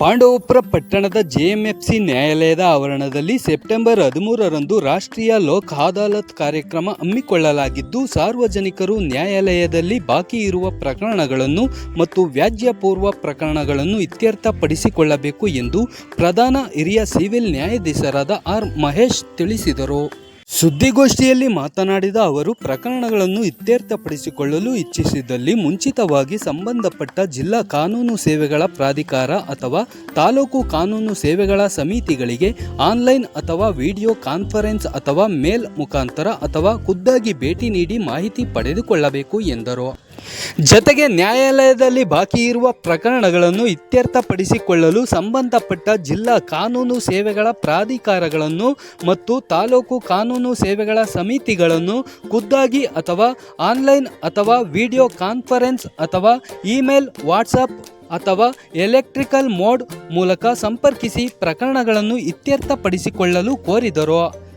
ಪಾಂಡವಪುರ ಪಟ್ಟಣದ ಜೆಎಂಎಫ್ಸಿ ನ್ಯಾಯಾಲಯದ ಆವರಣದಲ್ಲಿ ಸೆಪ್ಟೆಂಬರ್ ಹದಿಮೂರರಂದು ರಾಷ್ಟ್ರೀಯ ಲೋಕ್ ಅದಾಲತ್ ಕಾರ್ಯಕ್ರಮ ಹಮ್ಮಿಕೊಳ್ಳಲಾಗಿದ್ದು, ಸಾರ್ವಜನಿಕರು ನ್ಯಾಯಾಲಯದಲ್ಲಿ ಬಾಕಿ ಇರುವ ಪ್ರಕರಣಗಳನ್ನು ಮತ್ತು ವ್ಯಾಜ್ಯ ಪೂರ್ವ ಪ್ರಕರಣಗಳನ್ನು ಇತ್ಯರ್ಥಪಡಿಸಿಕೊಳ್ಳಬೇಕು ಎಂದು ಪ್ರಧಾನ ಹಿರಿಯ ಸಿವಿಲ್ ನ್ಯಾಯಾಧೀಶರಾದ ಆರ್ ಮಹೇಶ್ ತಿಳಿಸಿದರು. ಸುದ್ದಿಗೋಷ್ಠಿಯಲ್ಲಿ ಮಾತನಾಡಿದ ಅವರು, ಪ್ರಕರಣಗಳನ್ನು ಇತ್ಯರ್ಥಪಡಿಸಿಕೊಳ್ಳಲು ಇಚ್ಛಿಸಿದಲ್ಲಿ ಮುಂಚಿತವಾಗಿ ಸಂಬಂಧಪಟ್ಟ ಜಿಲ್ಲಾ ಕಾನೂನು ಸೇವೆಗಳ ಪ್ರಾಧಿಕಾರ ಅಥವಾ ತಾಲೂಕು ಕಾನೂನು ಸೇವೆಗಳ ಸಮಿತಿಗಳಿಗೆ ಆನ್ಲೈನ್ ಅಥವಾ ವಿಡಿಯೋ ಕಾನ್ಫರೆನ್ಸ್ ಅಥವಾ ಮೇಲ್ ಮುಖಾಂತರ ಅಥವಾ ಖುದ್ದಾಗಿ ಭೇಟಿ ನೀಡಿ ಮಾಹಿತಿ ಪಡೆದುಕೊಳ್ಳಬೇಕು ಎಂದರು. ಜತೆಗೆ ನ್ಯಾಯಾಲಯದಲ್ಲಿ ಬಾಕಿ ಇರುವ ಪ್ರಕರಣಗಳನ್ನು ಇತ್ಯರ್ಥಪಡಿಸಿಕೊಳ್ಳಲು ಸಂಬಂಧಪಟ್ಟ ಜಿಲ್ಲಾ ಕಾನೂನು ಸೇವೆಗಳ ಪ್ರಾಧಿಕಾರಗಳನ್ನು ಮತ್ತು ತಾಲೂಕು ಕಾನೂನು ಸೇವೆಗಳ ಸಮಿತಿಗಳನ್ನು ಖುದ್ದಾಗಿ ಅಥವಾ ಆನ್ಲೈನ್ ಅಥವಾ ವಿಡಿಯೋ ಕಾನ್ಫರೆನ್ಸ್ ಅಥವಾ ಇಮೇಲ್, ವಾಟ್ಸಪ್ ಅಥವಾ ಎಲೆಕ್ಟ್ರಿಕಲ್ ಮೋಡ್ ಮೂಲಕ ಸಂಪರ್ಕಿಸಿ ಪ್ರಕರಣಗಳನ್ನು ಇತ್ಯರ್ಥಪಡಿಸಿಕೊಳ್ಳಲು ಕೋರಿದರು.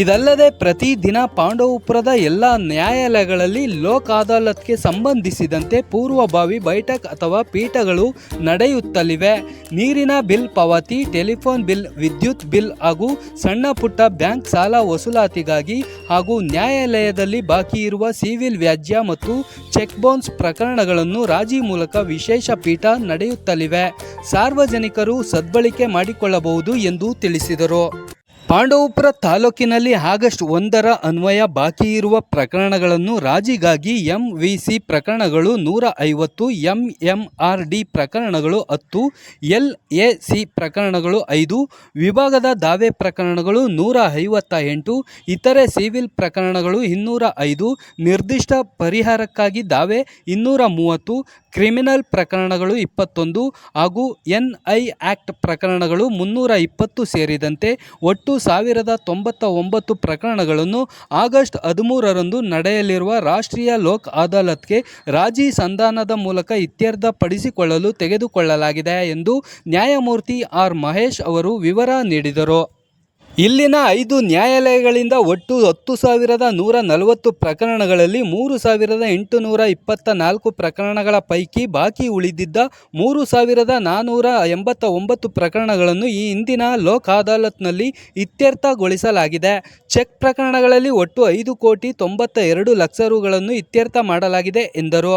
ಇದಲ್ಲದೆ ಪ್ರತಿದಿನ ಪಾಂಡವಪುರದ ಎಲ್ಲ ನ್ಯಾಯಾಲಯಗಳಲ್ಲಿ ಲೋಕ್ ಅದಾಲತ್ಗೆ ಸಂಬಂಧಿಸಿದಂತೆ ಪೂರ್ವಭಾವಿ ಬೈಠಕ್ ಅಥವಾ ಪೀಠಗಳು ನಡೆಯುತ್ತಲಿವೆ. ನೀರಿನ ಬಿಲ್, ಪಾವತಿ, ಟೆಲಿಫೋನ್ ಬಿಲ್, ವಿದ್ಯುತ್ ಬಿಲ್ ಹಾಗೂ ಸಣ್ಣ ಪುಟ್ಟ ಬ್ಯಾಂಕ್ ಸಾಲ ವಸೂಲಾತಿಗಾಗಿ ಹಾಗೂ ನ್ಯಾಯಾಲಯದಲ್ಲಿ ಬಾಕಿ ಇರುವ ಸಿವಿಲ್ ವ್ಯಾಜ್ಯ ಮತ್ತು ಚೆಕ್ ಬೌನ್ಸ್ ಪ್ರಕರಣಗಳನ್ನು ರಾಜಿ ಮೂಲಕ ವಿಶೇಷ ಪೀಠ ನಡೆಯುತ್ತಲಿವೆ. ಸಾರ್ವಜನಿಕರು ಸದ್ಬಳಕೆ ಮಾಡಿಕೊಳ್ಳಬಹುದು ಎಂದು ತಿಳಿಸಿದರು. ಪಾಂಡವಪುರ ತಾಲೂಕಿನಲ್ಲಿ ಆಗಸ್ಟ್ ಒಂದರ ಅನ್ವಯ ಬಾಕಿ ಇರುವ ಪ್ರಕರಣಗಳನ್ನು ರಾಜಿಗಾಗಿ ಎಂವಿಸಿ ಪ್ರಕರಣಗಳು ನೂರ ಐವತ್ತು, ಎಂಎಂಆರ್ಡಿ ಪ್ರಕರಣಗಳು ಹತ್ತು, ಎಲ್ಎಸಿ ಪ್ರಕರಣಗಳು ಐದು, ವಿಭಾಗದ ದಾವೆ ಪ್ರಕರಣಗಳು ನೂರ ಐವತ್ತ ಎಂಟು, ಇತರೆ ಸಿವಿಲ್ ಪ್ರಕರಣಗಳು ಇನ್ನೂರ ಐದು, ನಿರ್ದಿಷ್ಟ ಪರಿಹಾರಕ್ಕಾಗಿ ದಾವೆ ಇನ್ನೂರ ಮೂವತ್ತು, ಕ್ರಿಮಿನಲ್ ಪ್ರಕರಣಗಳು ಇಪ್ಪತ್ತೊಂದು ಹಾಗೂ ಎನ್ಐ ಆ್ಯಕ್ಟ್ ಪ್ರಕರಣಗಳು ಮುನ್ನೂರ ಇಪ್ಪತ್ತು ಸೇರಿದಂತೆ ಒಟ್ಟು ಸಾವಿರದ ತೊಂಬತ್ತ ಒಂಬತ್ತು ಪ್ರಕರಣಗಳನ್ನು ಆಗಸ್ಟ್ ಹದಿಮೂರರಂದು ನಡೆಯಲಿರುವ ರಾಷ್ಟ್ರೀಯ ಲೋಕ್ ಅದಾಲತ್ಗೆ ರಾಜಿ ಸಂಧಾನದ ಮೂಲಕ ಇತ್ಯರ್ಥಪಡಿಸಿಕೊಳ್ಳಲು ತೆಗೆದುಕೊಳ್ಳಲಾಗಿದೆ ಎಂದು ನ್ಯಾಯಮೂರ್ತಿ ಆರ್ ಮಹೇಶ್ ಅವರು ವಿವರ ನೀಡಿದರು. ಇಲ್ಲಿನ ಐದು ನ್ಯಾಯಾಲಯಗಳಿಂದ ಒಟ್ಟು ಹತ್ತು ಸಾವಿರದ ನೂರ ನಲವತ್ತು ಪ್ರಕರಣಗಳಲ್ಲಿ ಮೂರು ಸಾವಿರದ ಎಂಟುನೂರ ಇಪ್ಪತ್ತ ನಾಲ್ಕು ಪ್ರಕರಣಗಳ ಪೈಕಿ ಬಾಕಿ ಉಳಿದಿದ್ದ ಮೂರು ಸಾವಿರದ ನಾನ್ನೂರ ಎಂಬತ್ತ ಒಂಬತ್ತು ಪ್ರಕರಣಗಳನ್ನು ಈ ಹಿಂದಿನ ಲೋಕ್ ಅದಾಲತ್ನಲ್ಲಿ ಇತ್ಯರ್ಥಗೊಳಿಸಲಾಗಿದೆ. ಚೆಕ್ ಪ್ರಕರಣಗಳಲ್ಲಿ ಒಟ್ಟು ಐದು ಕೋಟಿ ತೊಂಬತ್ತ ಎರಡು ಲಕ್ಷ ರುಗಳನ್ನು ಇತ್ಯರ್ಥ ಮಾಡಲಾಗಿದೆ ಎಂದರು.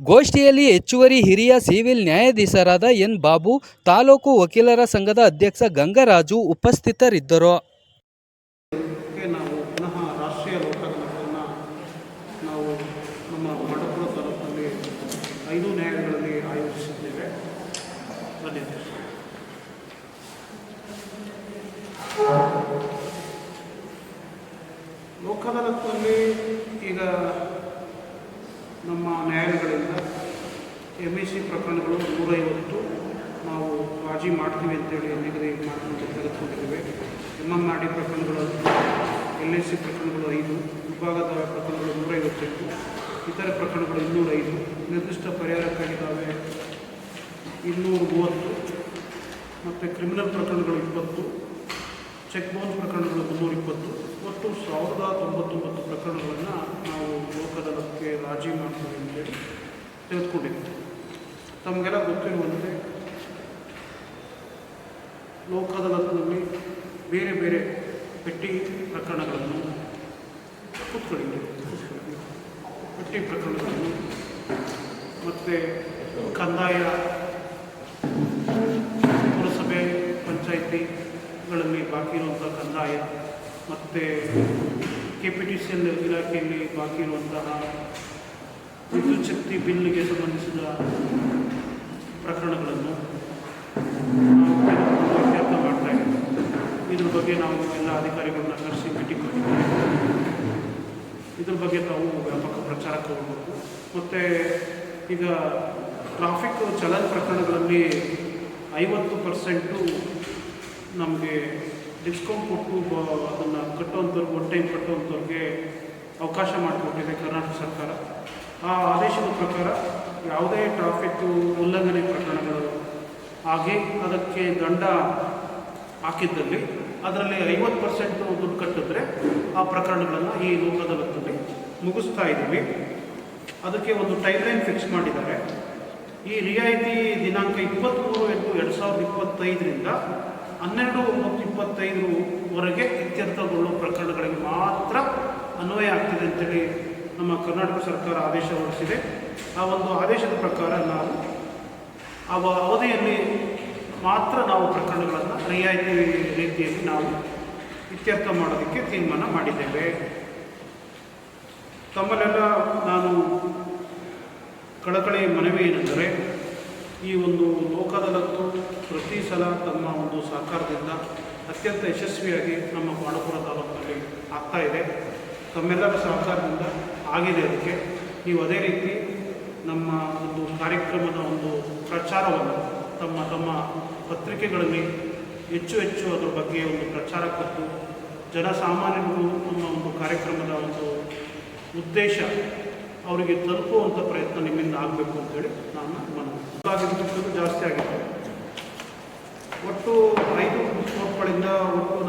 ಗೋಷ್ಠಿಯಲ್ಲಿ ಹೆಚ್ಚುವರಿ ಹಿರಿಯ ಸಿವಿಲ್ ನ್ಯಾಯಾಧೀಶರಾದ ಎನ್ ಬಾಬು, ತಾಲೂಕು ವಕೀಲರ ಸಂಘದ ಅಧ್ಯಕ್ಷ ಗಂಗರಾಜು ಉಪಸ್ಥಿತರಿದ್ದರು. ಕ್ಕೆ ನಾವು ನ್ಯಾಯಾಲಯಗಳಿಂದ ಎಂ ಇ ಸಿ ಪ್ರಕರಣಗಳು ನೂರೈವತ್ತು ನಾವು ರಾಜಿ ಮಾಡ್ತೀವಿ ಅಂತೇಳಿ ನಿಗದಿ ಮಾಡಿಕೊಂಡು ತೆಗೆದುಕೊಂಡಿದ್ದೇವೆ. ಎಂ ಎಂ ಆರ್ ಡಿ ಪ್ರಕರಣಗಳು ಎಲ್ ಎಸ್ ಸಿ ಪ್ರಕರಣಗಳು ಐದು ವಿಭಾಗದ ಪ್ರಕರಣಗಳು ನೂರೈವತ್ತೆಂಟು, ಇತರೆ ಪ್ರಕರಣಗಳು ಇನ್ನೂರೈದು. ನಿರ್ದಿಷ್ಟ ಪರಿಹಾರಕ್ಕಾಗಿದ್ದಾವೆ ಇನ್ನೂರ ಮೂವತ್ತು ಮತ್ತು ಕ್ರಿಮಿನಲ್ ಪ್ರಕರಣಗಳು ಇಪ್ಪತ್ತು ಚೆಕ್ ಬೌನ್ಸ್ ಪ್ರಕರಣಗಳು ಮುನ್ನೂರ ಇಪ್ಪತ್ತು ಒಟ್ಟು ಸಾವಿರದ ತೊಂಬತ್ತೊಂಬತ್ತು ಪ್ರಕರಣಗಳನ್ನು ನಾವು ಲೋಕದಳಕ್ಕೆ ರಾಜಿ ಮಾಡ್ತೀವಿ ಅಂತೇಳಿ ತೆಗೆದುಕೊಂಡಿದ್ದೀವಿ ತಮಗೆಲ್ಲ ಗೊತ್ತಿರುವಂತೆ ಲೋಕದಳದಲ್ಲಿ ಬೇರೆ ಬೇರೆ ಪೆಟ್ಟಿ ಪ್ರಕರಣಗಳನ್ನು ಕೂತ್ಕೊಂಡಿದ್ದೆ. ಪೆಟ್ಟಿ ಪ್ರಕರಣಗಳನ್ನು ಮತ್ತು ಕಂದಾಯ ಪುರಸಭೆ ಪಂಚಾಯಿತಿಗಳಲ್ಲಿ ಬಾಕಿ ಇರುವಂಥ ಕಂದಾಯ ಮತ್ತು K P T C L ಇಲಾಖೆಯಲ್ಲಿ ಬಾಕಿ ಇರುವಂತಹ ವಿದ್ಯುತ್ ಶಕ್ತಿ ಬಿಲ್ಗೆ ಸಂಬಂಧಿಸಿದ ಪ್ರಕರಣಗಳನ್ನು ನಾವು ಮಾಡ್ತಾ ಇದ್ದೀವಿ. ಇದ್ರ ಬಗ್ಗೆ ನಾವು ಎಲ್ಲ ಅಧಿಕಾರಿಗಳನ್ನ ಕರೆಸಿ ಮೀಟಿಂಗ್ ಮಾಡಿದ್ದೀವಿ ಇದ್ರ ಬಗ್ಗೆ ತಾವು ವ್ಯಾಪಕ ಪ್ರಚಾರಕ್ಕೆ ಹೋಗಬೇಕು ಮತ್ತು ಈಗ ಟ್ರಾಫಿಕ್ ಚಲನ್ ಪ್ರಕರಣಗಳಲ್ಲಿ ಐವತ್ತು ಪರ್ಸೆಂಟು ನಮಗೆ ಡಿಸ್ಕೌಂಟ್ ಕೊಟ್ಟು ಅದನ್ನು ಕಟ್ಟುವಂಥವ್ರಿಗೆ ಒನ್ ಟೈಮ್ ಕಟ್ಟುವಂಥವ್ರಿಗೆ ಅವಕಾಶ ಮಾಡಿಕೊಟ್ಟಿದೆ ಕರ್ನಾಟಕ ಸರ್ಕಾರ. ಆ ಆದೇಶದ ಪ್ರಕಾರ ಯಾವುದೇ ಟ್ರಾಫಿಕ್ ಉಲ್ಲಂಘನೆ ಪ್ರಕರಣಗಳು ಹಾಗೆ ಅದಕ್ಕೆ ದಂಡ ಹಾಕಿದ್ದಲ್ಲಿ ಅದರಲ್ಲಿ ಐವತ್ತು ಪರ್ಸೆಂಟ್ ದುಡ್ಡು ಕಟ್ಟಿದ್ರೆ ಆ ಪ್ರಕರಣಗಳನ್ನು ಈ ಲೋಕದಲ್ಲಿ ಮುಗಿಸ್ತಾ ಇದ್ದೀವಿ. ಅದಕ್ಕೆ ಒಂದು ಟೈಮ್ ಲೈನ್ ಫಿಕ್ಸ್ ಮಾಡಿದ್ದಾರೆ. ಈ ರಿಯಾಯಿತಿ ದಿನಾಂಕ ಇಪ್ಪತ್ತ್ಮೂರು ಎಂಟು ಎರಡು ಸಾವಿರದ ಇಪ್ಪತ್ತೈದರಿಂದ ಹನ್ನೆರಡು ಮತ್ತು ಇಪ್ಪತ್ತೈದುವರೆಗೆ ಇತ್ಯರ್ಥಗೊಳ್ಳುವ ಪ್ರಕರಣಗಳಿಗೆ ಮಾತ್ರ ಅನ್ವಯ ಆಗ್ತಿದೆ ಅಂತೇಳಿ ನಮ್ಮ ಕರ್ನಾಟಕ ಸರ್ಕಾರ ಆದೇಶ ಹೊರಡಿಸಿದೆ. ಆ ಒಂದು ಆದೇಶದ ಪ್ರಕಾರ ನಾವು ಆ ಅವಧಿಯಲ್ಲಿ ಮಾತ್ರ ನಾವು ಪ್ರಕರಣಗಳನ್ನು ರಿಯಾಯಿತಿ ರೀತಿಯಲ್ಲಿ ನಾವು ಇತ್ಯರ್ಥ ಮಾಡೋದಕ್ಕೆ ತೀರ್ಮಾನ ಮಾಡಿದ್ದೇವೆ. ತಮ್ಮಲ್ಲೆಲ್ಲ ನಾನು ಕಳಕಳಿ ಮನವಿ ಏನೆಂದರೆ ಈ ಒಂದು ಲೋಕದಲ್ಲಂತೂ ಪ್ರತಿ ಸಲ ತಮ್ಮ ಒಂದು ಸಹಕಾರದಿಂದ ಅತ್ಯಂತ ಯಶಸ್ವಿಯಾಗಿ ನಮ್ಮ ಬಾಣಪುರ ತಾಲೂಕಿನಲ್ಲಿ ಆಗ್ತಾ ಇದೆ. ತಮ್ಮೆಲ್ಲರ ಸಹಕಾರದಿಂದ ಆಗಿದೆ ಅದಕ್ಕೆ. ನೀವು ಅದೇ ರೀತಿ ನಮ್ಮ ಒಂದು ಕಾರ್ಯಕ್ರಮದ ಒಂದು ಪ್ರಚಾರವನ್ನು ತಮ್ಮ ತಮ್ಮ ಪತ್ರಿಕೆಗಳಲ್ಲಿ ಹೆಚ್ಚು ಹೆಚ್ಚು ಅದರ ಬಗ್ಗೆ ಒಂದು ಪ್ರಚಾರ ಕೊಟ್ಟು ಜನಸಾಮಾನ್ಯರಿಗೂ ನಮ್ಮ ಒಂದು ಕಾರ್ಯಕ್ರಮದ ಒಂದು ಉದ್ದೇಶ ಅವರಿಗೆ ತಲುಪುವಂಥ ಪ್ರಯತ್ನ ನಿಮ್ಮಿಂದ ಆಗಬೇಕು ಅಂತೇಳಿ ನಾನು ಮನವಿ ಜಾಸ್ತಿ ಆಗಿದೆ ಒಟ್ಟು ಐದು ಕೋರ್ಟ್ಗಳಿಂದ ಒಟ್ಟು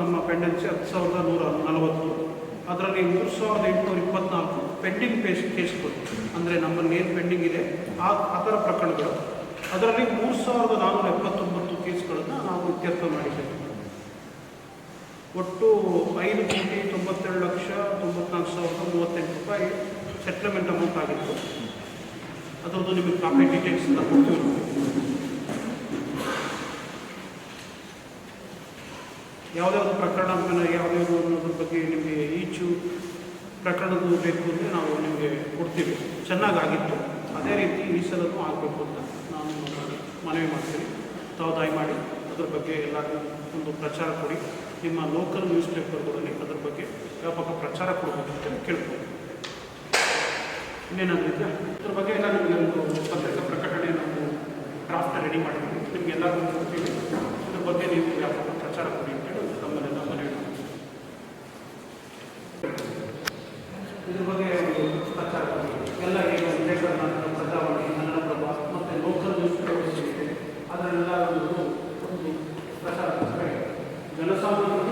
ಪೆಂಡೆನ್ಸಿ ಹತ್ತು ಸಾವಿರದ ನೂರ ನಲವತ್ತು. ಅದರಲ್ಲಿ ಮೂರು ಸಾವಿರದ ಎಂಟುನೂರ ಇಪ್ಪತ್ನಾಲ್ಕು ಪೆಂಡಿಂಗ್ ಕೇಸ್ ಕೇಸ್ಗಳು ಅಂದರೆ ನಮ್ಮಲ್ಲಿ ಏನು ಪೆಂಡಿಂಗ್ ಇದೆ, ಆ ಆ ಥರ ಪ್ರಕರಣಗಳು. ಅದರಲ್ಲಿ ಮೂರು ಸಾವಿರದ ನಾನ್ನೂರ ಎಪ್ಪತ್ತೊಂಬತ್ತು ಕೇಸ್ಗಳನ್ನು ನಾವು ಇತ್ಯರ್ಥ ಮಾಡಿದ್ದೇವೆ. ಒಟ್ಟು ಐದು ಕೋಟಿ ತೊಂಬತ್ತೆರಡು ಲಕ್ಷ ತೊಂಬತ್ನಾಲ್ಕು ಸಾವಿರದ ಮೂವತ್ತೆಂಟು ರೂಪಾಯಿ ಸೆಟ್ಲ್ಮೆಂಟ್ ಅಮೌಂಟ್ ಆಗಿತ್ತು. ಅದರದ್ದು ನಿಮಗೆ ಕಾಪಿ ಡೀಟೇಲ್ಸ್ ಕೊಡ್ತೀವಿ. ಯಾವುದ್ಯಾವುದು ಪ್ರಕರಣ ಮೇಲೆ ಯಾವುದ್ಯಾವುದು ಅನ್ನೋದ್ರ ಬಗ್ಗೆ ನಿಮಗೆ ಈಚು ಪ್ರಕರಣದ್ದು ಬೇಕು ಅಂದರೆ ನಾವು ನಿಮಗೆ ಕೊಡ್ತೀವಿ. ಚೆನ್ನಾಗಾಗಿತ್ತು. ಅದೇ ರೀತಿ ಈ ಆಗಬೇಕು ಅಂತ ನಾನು ಮನವಿ ಮಾಡ್ತೀನಿ. ತಾವು ದಯಮಾಡಿ ಅದ್ರ ಬಗ್ಗೆ ಎಲ್ಲರಿಗೂ ಒಂದು ಪ್ರಚಾರ ಕೊಡಿ. ನಿಮ್ಮ ಲೋಕಲ್ ನ್ಯೂಸ್ ಪೇಪರ್ಗಳಲ್ಲಿ ಅದ್ರ ಬಗ್ಗೆ ವ್ಯಾಪಕ ಪ್ರಚಾರ ಕೊಡಬೇಕು ಅಂತ ಕೇಳ್ಬೋದು ಇನ್ನೇನಾದರೂ ಅದ್ರ ಬಗ್ಗೆ ಎಲ್ಲ ನಿಮಗೆ ಒಂದು ಪತ್ರಿಕಾ ಪ್ರಕಟಣೆ ನಾವು ಡ್ರಾಫ್ಟ್ ರೆಡಿ ಮಾಡಿದ್ದೀವಿ. ನಿಮಗೆಲ್ಲರಿಗೂ ಕೊಡ್ತೀವಿ. ಇದ್ರ ಬಗ್ಗೆ ನೀವು ವ್ಯಾಪಕ ಪ್ರಚಾರ ಕೊಡಿ. ಇದ್ರ ಬಗ್ಗೆ ಪ್ರಚಾರ ಎಲ್ಲ ಈಗ ಕರ್ನಾಟಕ ಪ್ರಜಾವಾಣಿ ಕನ್ನಡಪ್ರಭ ಮತ್ತು ಲೋಕಲ್ ನ್ಯೂಸ್ ಒಂದು ಒಂದು ಜನಸಾಮಾನ್ಯರು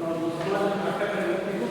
ನಾವು